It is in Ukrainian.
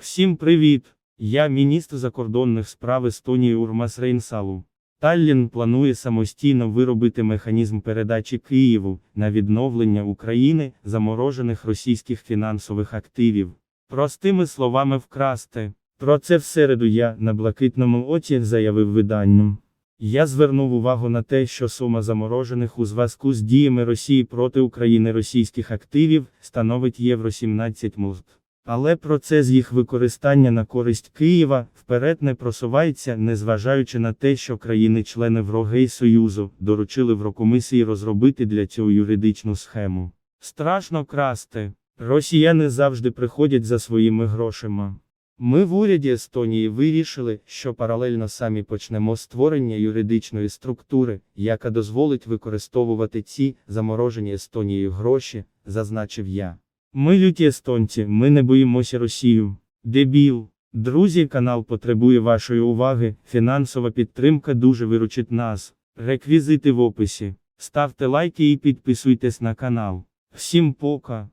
Всім привіт! Я міністр закордонних справ Естонії Урмас Рейнсалу. Таллін планує самостійно виробити механізм передачі Києву на відновлення України заморожених російських фінансових активів. Простими словами вкрасти. Про це в середу я на блакитному оці заявив виданню. Я звернув увагу на те, що сума заморожених у зв'язку з діями Росії проти України російських активів становить євро 17 млт. Але процес їх використання на користь Києва вперед не просувається, незважаючи на те, що країни-члени ВРОГЕЙ Союзу доручили Єврокомісії розробити для цього юридичну схему. Страшно красти. Росіяни завжди приходять за своїми грошима. Ми в уряді Естонії вирішили, що паралельно самі почнемо створення юридичної структури, яка дозволить використовувати ці заморожені Естонією гроші, зазначив я. Ми люті естонці, ми не боїмося Росію. Дебіл. Друзі, канал потребує вашої уваги, фінансова підтримка дуже виручить нас. Реквізити в описі. Ставте лайки і підписуйтесь на канал. Всім пока.